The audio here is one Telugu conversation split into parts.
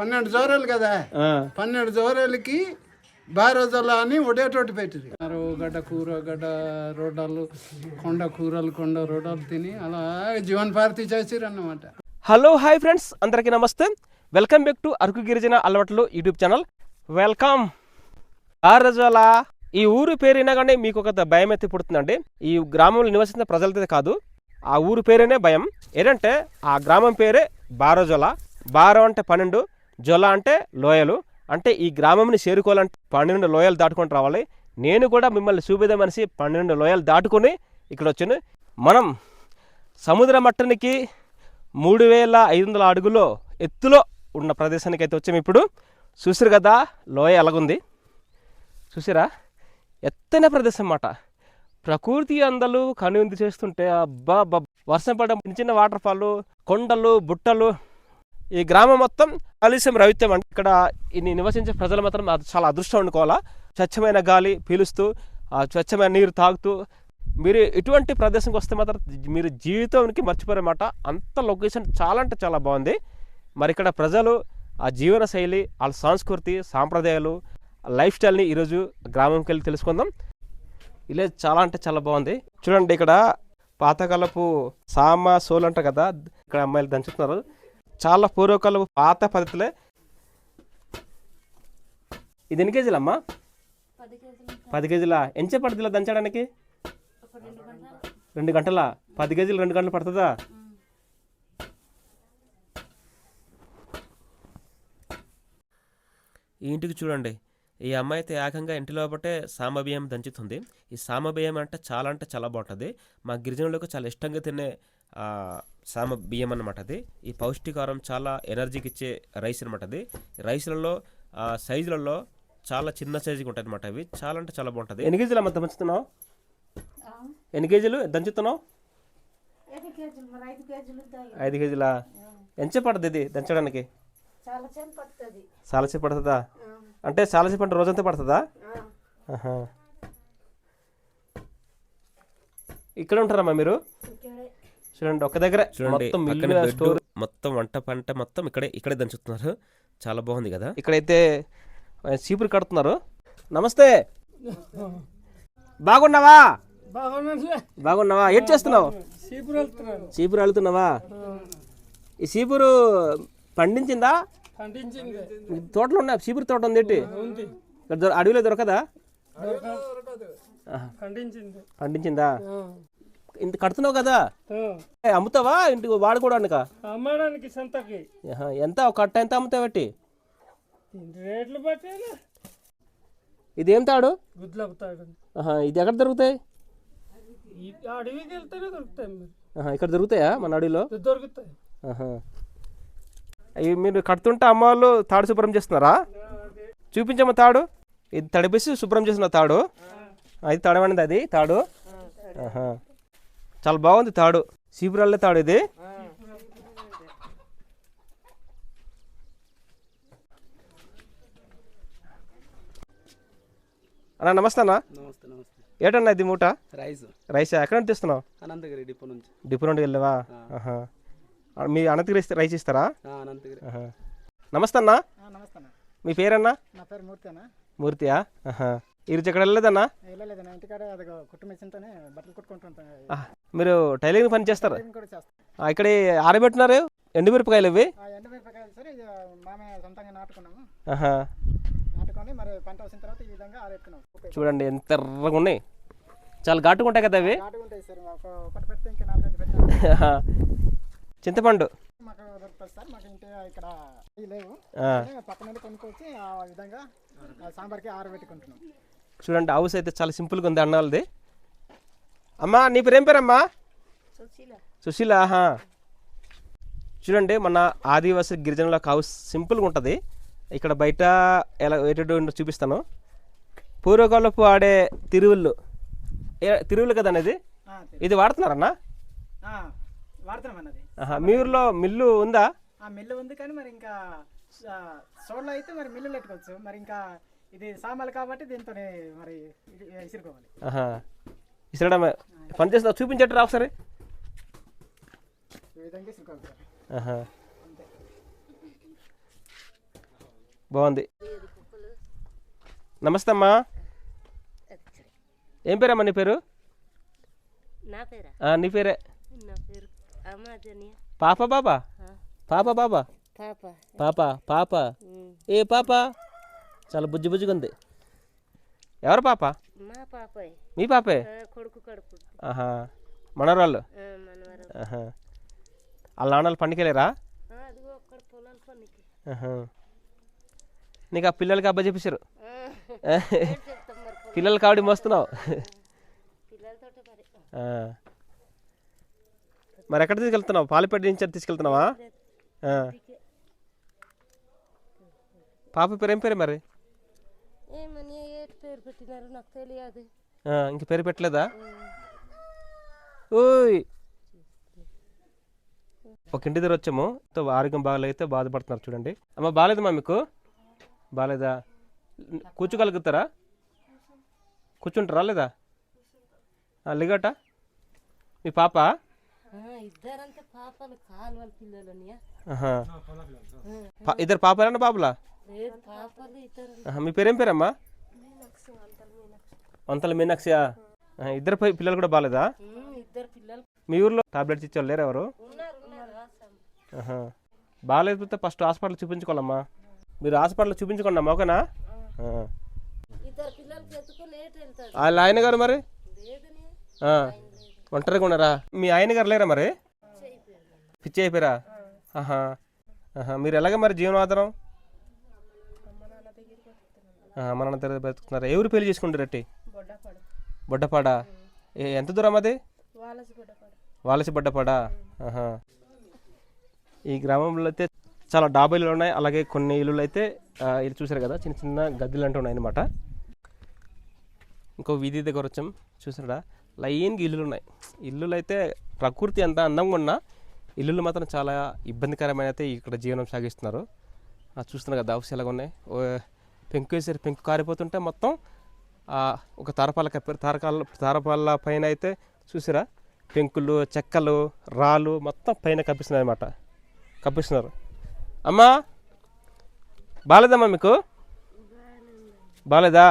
పన్నెండు జోరాలు కదా. పన్నెండు జోరాలకి బారోజల అని ఒడేటోటి పెట్టింది గడ్డ కూర గడ్డ కొండ కూరలు కొండ రోడ్డాలు తిని అలా జీవన భారతి చేసిరు అన్నమాట హలో హాయ్ ఫ్రెండ్స్. అందరికీ నమస్తే. వెల్కమ్ బ్యాక్ టు అరకు గిరిజన అలవాట్లు యూట్యూబ్ ఛానల్. వెల్కమ్. ఆరజల ఈ ఊరు పేరు వినగానే మీకు ఒక భయం అయితే పుడుతుందండి. ఈ గ్రామంలో నివసించిన ప్రజలతో కాదు. ఆ ఊరు పేరేనే భయం. ఏంటంటే ఆ గ్రామం పేరే బారోజొల. బారో అంటే పన్నెండు జొల అంటే లోయలు. అంటే ఈ గ్రామంని చేరుకోవాలంటే పన్నెండు లోయలు దాటుకొని రావాలి. నేను కూడా మిమ్మల్ని చూపిద మనిషి పన్నెండు లోయలు దాటుకొని ఇక్కడ వచ్చాను. మనం సముద్ర మట్టానికి మూడు వేల ఐదు వందల అడుగులో ఎత్తులో ఉన్న ప్రదేశానికి అయితే వచ్చాము ఇప్పుడు. చూసిరు కదా లోయ ఎలాగుంది? చూసిరా? ఎత్తైన ప్రదేశం అన్నమాట. ప్రకృతి అందలు కనువిందు చేస్తుంటే అబ్బా అబ్బా వర్షం పడడం చిన్న చిన్న వాటర్ ఫాల్ కొండలు బుట్టలు. ఈ గ్రామం మొత్తం కాలుష్యం రవిత్యం అంటే ఇక్కడ ఈ నివసించే ప్రజలు మాత్రం అది చాలా అదృష్టం అనుకోవాలా. స్వచ్ఛమైన గాలి పీలుస్తూ ఆ స్వచ్ఛమైన నీరు తాగుతూ మీరు ఇటువంటి ప్రదేశంకి వస్తే మాత్రం మీరు జీవితానికి మర్చిపోరన్నమాట అంత లొకేషన్ చాలా అంటే చాలా బాగుంది. మరి ఇక్కడ ప్రజలు ఆ జీవన శైలి వాళ్ళ సంస్కృతి సాంప్రదాయాలు లైఫ్ స్టైల్ని ఈరోజు గ్రామంకి వెళ్ళి తెలుసుకుందాం. విలేజ్ చాలా అంటే చాలా బాగుంది. చూడండి ఇక్కడ పాతకాలపు సామ సోలు అంటారు కదా ఇక్కడ అమ్మాయిలు దంచుతున్నారు. చాలా పూర్వకాలపు పాత పద్ధతులే. ఇది ఎన్ని కేజీలమ్మ పది కేజీల? ఎంచే పడుతుందా దంచడానికి? రెండు గంటల? పది కేజీలు రెండు గంటలు పడుతుందా? ఈ ఇంటికి చూడండి. ఈ అమ్మాయి అయితే ఏకంగా ఇంటి లోపటే సామబియ్యం దంచుతుంది. ఈ సామబియ్యం అంటే చాలా అంటే చాలా బాగుంటుంది. మా గిరిజనులకు చాలా ఇష్టంగా తినే సామ బియ్యం అనమాట అది. ఈ పౌష్టికారం చాలా ఎనర్జీకి ఇచ్చే రైస్ అనమాట అది. రైస్లలో ఆ, సైజులలో చాలా చిన్న సైజుగా ఉంటాయి అనమాట అవి. చాలా అంటే చాలా బాగుంటుంది. ఎన్ని కేజీలు అమ్మ దంచుతున్నావు? ఎన్ని కేజీలు దంచుతున్నావు? ఐదు కేజీలు ఉంటాయి ఐదు కేజీల ఎంత పడుతుంది ఇది దంచడానికి? చాలా సేపు పడుతుంది. చాలాసేపు పడుతుందా? అంటే చాలాసేపు అంటే రోజంతా పడుతుందా. ఇక్కడ ఉంటారమ్మా మీరు? చూడండి ఒక దగ్గర చూడండి మొత్తం మొత్తం వంట పంట మొత్తం ఇక్కడే ఇక్కడే దంచుతున్నారు. చాలా బాగుంది కదా. ఇక్కడైతే చీపురు కడుతున్నారు. నమస్తే. బాగున్నావా? బాగున్నావా? ఏం చేస్తున్నావు? చీపురు అల్లుతున్నావా? ఈ చీపురు పండించిందా? ఈ తోటలో ఉన్నా చీపురు తోట ఉంది ఏంటి? ఇక్కడ దొర- అడవిలో దొరకదా. పండించిందా. ఇంత కడుతున్నావు కదా? అమ్ముతావా? ఇంటికి వాడుకోవడానిక? అమ్మడానికి సంతకి. ఎంత? ఒక కట్ట ఎంత అమ్ముతావట్టి రేట్లు బట్టి ఇది తాడు? గుడ్లు ఇది ఎక్కడ దొరుకుతాయి? అడవికి వెళ్తేనే దొరుకుతాయి ఇక్కడ దొరుకుతాయా మన అడవిలో? దొరుకుతాయి. అవి మీరు కడుతుంటే అమ్మ వాళ్ళు తాడు శుభ్రం చేస్తున్నారా? చూపించమ్మ తాడు. ఇది తడిపేసి శుభ్రం చేసిన తాడు. అది తడవనిది అది తాడు. ఆహా. చాలా బాగుంది తాడు. చీపురాళ్ళే తాడు ఇది. అన్నా నమస్తే అన్న. నమస్తే నమస్తే. ఏటన్నా ఇది మూట? రైస్. రైస్? ఎక్కడ నుంచి తీస్తున్నావు? అనంతగిరి డిపో నుంచి. డిపో నుండి వెళ్ళావా? ఆహా. మీ అనంతగిరి రైస్ ఇస్తారా? ఆ, అనంతగిరి. నమస్తే అన్నా. నమస్తే మీ పేరన్నా? నా పేరు మూర్తినా మూర్తియా? ఇక్కడ వెళ్ళలేదన్నా? వెళ్ళలేదు నా ఇంటికాడ అది కుట్టు మిషన్తోనే బట్టలు కుట్టుకుంటుంటాను ఆహా. మీరు టైలరింగ్ పని చేస్తారా? ఇక్కడ ఆరబెట్టినారు ఎండుమిరపకాయలు ఇవి ఎండుమిరపకాయలు సరే మామే సొంతంగా నాటుకున్నాము. నాటుకొని మరి పంట వచ్చిన తర్వాత ఈ విధంగా ఆరెత్తున్నాం చూడండి ఎంత ఎర్రగా ఉన్నాయి. చాలా ఘాటుగా ఉంటాయి కదా అవి? నాటుకుంటాయి సార్ ఒకటి పెడితే ఇంకా నాలుగైదు పెట్టాము ఆహా. చింతపండు? మాకు దొరుకుతుంది సార్ మాకు ఇంటి ఇక్కడ లేవు. ఆ. అంటే పక్క నుండి కొనుక్కొచ్చి ఆ విధంగా సాంబార్కి ఆరబెట్టుకుంటున్నాం. చూడండి హౌస్ అయితే చాలా సింపుల్గా ఉంది అన్నాళ్ళది. అమ్మా నీ పేరు ఏం పేరమ్మా? సుశీల. ఆహా. చూడండి మన ఆదివాసి గిరిజనుల హౌస్ సింపుల్గా ఉంటుంది. ఇక్కడ బయట ఎలా ఏటో చూపిస్తాను. పూర్వకాలపు ఆడే తిరువుళ్ళు. ఏ తిరువులు కదా అనేది? ఇది వాడుతున్నారన్నా? మీ ఊర్లో మిల్లు ఉందా? మిల్లు ఉంది కానీ మరి ఇంకా సోడ్లో అయితే మరి మిల్లు పెట్టుకోవచ్చు. మరి ఇంకా ఇది సామాన్లు కాబట్టి దీంతో మరి ఇసరడం పని చేస్తా చూపించట్రా ఒకసారి. ఈ విధంగా విసిరుకోవాలి సార్. ఆహా. బాగుంది. నమస్తే అమ్మా. ఏం పేరమ్మా నీ పేరు? నా పేరా? ఆ, నీ పేరే. నా పేరు అమ్మాజనియా పాప బాబా? పాప బాబా? పాప. పాప. పాప. ఏ పాప? చాలా బుజ్జి బుజ్జిగా ఉంది. ఎవరు పాప? మా పాపయ్ మీ పాపే? ఆ, కొడుకు కడుపు. ఆహా. మనవరాళ్ళు? ఆహా. వాళ్ళ నాన్నలు పండుకెళ్ళారా. నీకు ఆ పిల్లలకి అబ్బా చెప్పేశారు. పిల్లలు కావడి మోస్తున్నావు. మరి. ఎక్కడ తీసుకెళ్తున్నావు? పాలపేట నుంచి తీసుకెళ్తున్నావా. పాప పేరు ఏం పేరు మరి? ఏమని ఏ పేరు పెట్టినారు నాకు తెలియదు. ఆ, ఇంక పేరు పెట్టలేదా? ఓయ్! ఒక ఇంటి దగ్గర వచ్చాము. తో ఆరోగ్యం బాగాలేకపోతే బాధపడుతున్నారు చూడండి. అమ్మ బాగాలేదమ్మా మీకు? బాగాలేదా? కూర్చోగలుగుతారా? కూర్చుంటారా లేదా? లిగట? మీ పాప? ఇద్దరు పాపలేనా బాబులా? లేదు పాపలు మీ పేరేం పేరమ్మా? వంతల మీనాక్షియా? ఇద్దరు పిల్లలు కూడా బాగాలేదా ఉమ్, ఇద్దరు పిల్లలు. మీ ఊర్లో టాబ్లెట్స్ ఇచ్చేవాళ్ళు లేరు ఎవరు. బాగాలేకపోతే ఫస్ట్ హాస్పిటల్ చూపించుకోవాలమ్మా. మీరు హాస్పిటల్ చూపించుకోండి అమ్మా ఓకేనా? వాళ్ళ ఆయన గారు మరి? లేదని. ఆ. ఒంటరిగా ఉన్నారా? మీ ఆయన గారు లేరా మరి? పిచ్చి అయిపోయారా? ఆహా. మీరు ఎలాగ మరి జీవనాధారం? నాన్న దగ్గర బతుకుతున్నారా. ఎవరు పెళ్ళి చేసుకుంటారు రెట్టి? బొడ్డపాడ. ఏ- ఎంత దూరం అది? వాలసి బొడ్డపాడ. ఆహా. ఈ గ్రామంలో అయితే చాలా డాబాలు ఉన్నాయి. అలాగే కొన్ని ఇల్లులు అయితే ఇది చూసారు కదా? చిన్న చిన్న గద్దెలు అంటూ ఉన్నాయి అనమాట ఇంకో వీధి దగ్గర వచ్చాం. చూసారా లైన్గా ఇల్లులు ఉన్నాయి. ఇల్లులు అయితే ప్రకృతి ఎంత అందంగా ఉన్నా ఇల్లులు మాత్రం చాలా ఇబ్బందికరమైన అయితే ఇక్కడ జీవనం సాగిస్తున్నారు. చూస్తున్నారు కదా హౌస్ ఎలాగ ఉన్నాయి పెంకు వేసారు. పెంకు కారిపోతుంటే మొత్తం ఒక తారపాల తారకాల తారపాల పైన అయితే చూసారా? పెంకులు చెక్కలు రాళ్ళు మొత్తం పైన కప్పిస్తున్నాయి అనమాట కప్పిస్తున్నారు. అమ్మా! బాగాలేదమ్మా మీకు? బాగాలేదా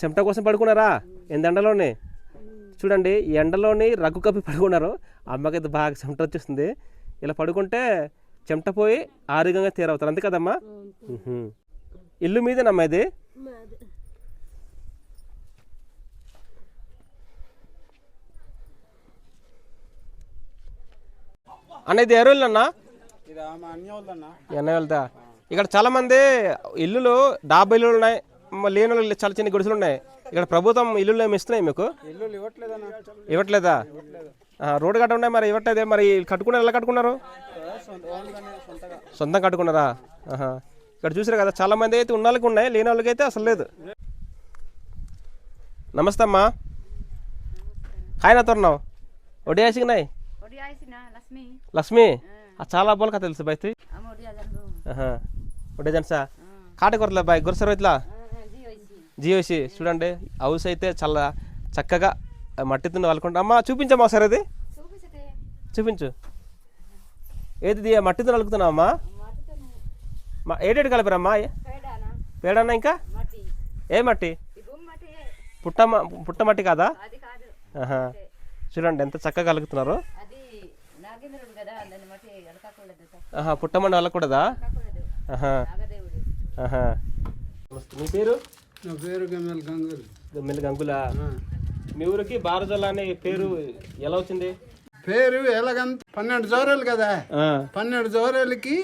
చెమట కోసం పడుకున్నారా? ఎంత ఎండలోనే చూడండి ఈ ఎండలోని రగ్గు కప్పి పడుకున్నారు. అమ్మకైతే బాగా చెమట వచ్చేస్తుంది. ఇలా పడుకుంటే చెమట పోయి ఆరోగ్యంగా తీరవుతారు అంతే కదమ్మా. ఇల్లు మీదేనమ్మా ఇది? అన్న ఇది ఎరువులు అన్నా వెళ్తా ఇక్కడ చాలా మంది ఇల్లులు డాబా ఇల్లులు ఉన్నాయి లేని వాళ్ళు చాలా చిన్న గుడిసెలు ఉన్నాయి. ఇక్కడ ప్రభుత్వం ఇల్లులు ఏమి ఇస్తున్నాయి మీకు? ఇవ్వట్లేదా. రోడ్డు కట్ట ఉన్నాయి మరి ఇవ్వట్లేదే మరి కట్టుకున్నారు ఎలా కట్టుకున్నారు? సొంతం కట్టుకున్నారా. ఇక్కడ చూసారు కదా చాలా మంది అయితే ఉన్న వాళ్ళకి ఉన్నాయి లేని వాళ్ళకి అయితే అసలు లేదు. నమస్తే అమ్మా. హాయ్ నా తొరణం ఒడియా ఆయిసిన లక్ష్మి. చాలా బోల్కా తెలుసు బయట అమ్మ ఒడి అదన్ను ఒడే జన్సా కాటకొరలే బాయ్ గురసరు ఇట్లా? జియోసి చూడండి హౌస్ అయితే చాలా చక్కగా మట్టితో వాళ్ళకుంటా అమ్మా చూపించమ్మా ఒకసారి అది చూపించు. ఏది ఇది మట్టితో నలుగుతున్నావు అమ్మా? మా ఏడేడు కలిపారమ్మా? పేడానా? పేడన్నా ఇంకా? మట్టి. ఏ మట్టి? మట్టి. పుట్ట పుట్ట మట్టి కాదా? అది కాదు. ఆహా. చూడండి ఎంత చక్కగా కలుగుతున్నారు. మట్టి పుట్టమండి వాళ్ళకు కూడాదా ఎలకకూడదు ఆహా. నాగదేవుడు. ఆహా. మీ పేరు? నా పేరు గమ్మల్ గంగులు. మెల్లి గంగులా? మీ ఊరికి బారజల అనే పేరు ఎలా వచ్చింది? పేరు ఎలాగంత పన్నెండు జోరాలు కదా. పన్నెండు జోరాలకి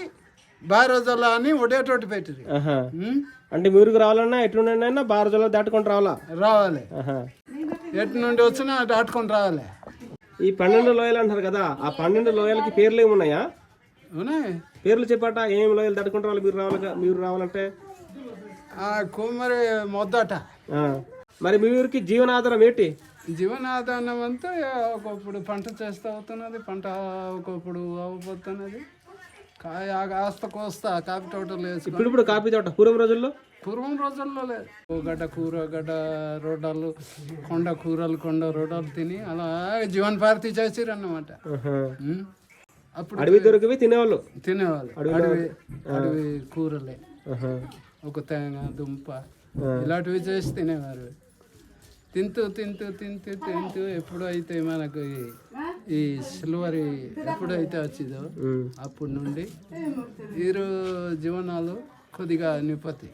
బారోజల అని ఒడేటోటి. ఉం? అంటే మీ ఊరికి రావాలన్నా ఎట్లుండైనా బారజల దాటుకొని రావాలా? రావాలి. ఎటు నుండి వచ్చినా అటు ఆటుకొని రావాలి. ఈ పన్నెండు లోయలు అంటారు కదా ఆ పన్నెండు లోయలకి పేర్లు ఏమి ఉన్నాయా? ఉన్నాయి. పేర్లు చెప్పాట ఏమేమి లోయలు దాటుకుంటూ రావాలి మీరు రావాలి మీరు రావాలంటే? ఆ కుమ్మరి మొద్దట. మరి మీ ఊరికి జీవనాధారం ఏంటి? జీవనాధారం అంతా ఒకప్పుడు పంట చేస్తూ అవుతున్నది పంట ఒకప్పుడు అవ్వబోతున్నది. కాయ ఆస్త కోస్తా కాపీ తోటలు వేసుకొని ఇప్పుడు ఇప్పుడు కాపీ తోట పూర్వం రోజుల్లో? పూర్వం రోజుల్లో లేదు. గడ్డ కూర గడ్డ రోడ్డాలు కొండ కూరలు కొండ రోడ్డాలు తిని అలా జీవన పార్టీ చేసిరు అన్నమాట? అప్పుడు అడవి దొరికివి తినేవాళ్ళు? తినేవాళ్ళు. అడవి అడవి కూరలే. ఒక తేంగ దుంప ఇలాంటివి చేసి తినేవారు. తింటూ తింటూ తింటూ తింటూ ఎప్పుడైతే మనకు ఈ- సిల్వర్ ఎప్పుడైతే వచ్చిందో అప్పటి నుండి వీరు జీవనాలు కొద్దిగా నిపతి.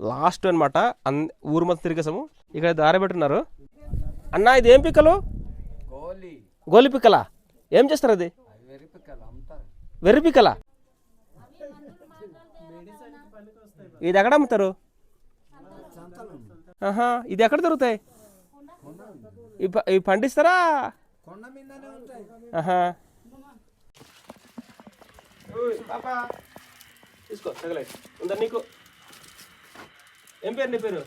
లాస్ట్ అనమాట అన్ ఊరు మొత్తం తిరిగేసాము ఇక్కడ దారి పెట్టున్నారు. అన్న ఇది ఏం పిక్కలు? గోలి. పిక్కలా? ఏం చేస్తారు అది? వెర్రి పిక్కలా ఇది ఎక్కడ అమ్ముతారు? ఆహా ఇది ఎక్కడ దొరుకుతాయి? ఇవి పండిస్తారా? ఆహా. పాపా. తీసుకో తగలేదు ఉందా నీకు? ఏం పేరు నీ పేరు?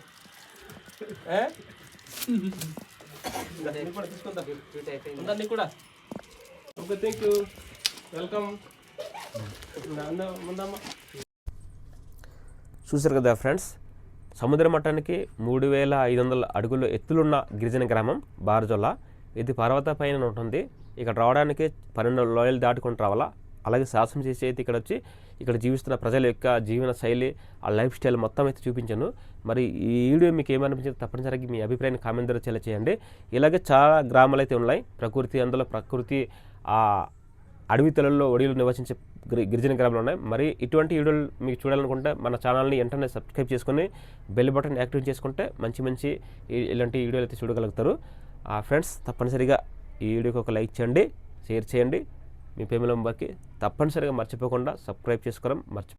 తీసుకుందా ఉందా నీకు కూడా ఓకే థ్యాంక్ యూ వెల్కమ్ చూసారు కదా ఫ్రెండ్స్ సముద్ర మట్టానికి మూడు వేల ఐదు వందల అడుగుల ఎత్తులున్న గిరిజన గ్రామం బార్జొల్ల. ఇది పర్వత పైన ఉంటుంది. ఇక్కడ రావడానికి పన్నెండు లోయలు దాటుకొని రావాలా? అలాగే శాసనం చేసి అయితే ఇక్కడ వచ్చి ఇక్కడ జీవిస్తున్న ప్రజల యొక్క జీవన శైలి ఆ లైఫ్ స్టైల్ మొత్తం అయితే చూపించాను. మరి ఈ వీడియో మీకు ఏమనిపించింది తప్పనిసరిగా మీ అభిప్రాయాన్ని కామెంట్ ద్వారా తెలియచేయండి. ఇలాగే చాలా గ్రామాలు అయితే ఉన్నాయి. ప్రకృతి అందులో ప్రకృతి ఆ అడవి తెలల్లో ఒడిలు నివసించే గిరిజన గ్రామాలు ఉన్నాయి. మరి ఇటువంటి వీడియోలు మీకు చూడాలనుకుంటే మన ఛానల్ని వెంటనే సబ్స్క్రైబ్ చేసుకొని బెల్ బటన్ యాక్టివేట్ చేసుకుంటే మంచి మంచి ఇలాంటి వీడియోలు అయితే చూడగలుగుతారు. ఆ ఫ్రెండ్స్ తప్పనిసరిగా ఈ వీడియోకి ఒక లైక్ చేయండి షేర్ చేయండి. మీ ఫ్యామిలీ మెంబర్కి తప్పనిసరిగా మర్చిపోకుండా సబ్స్క్రైబ్ చేసుకోవడం మర్చి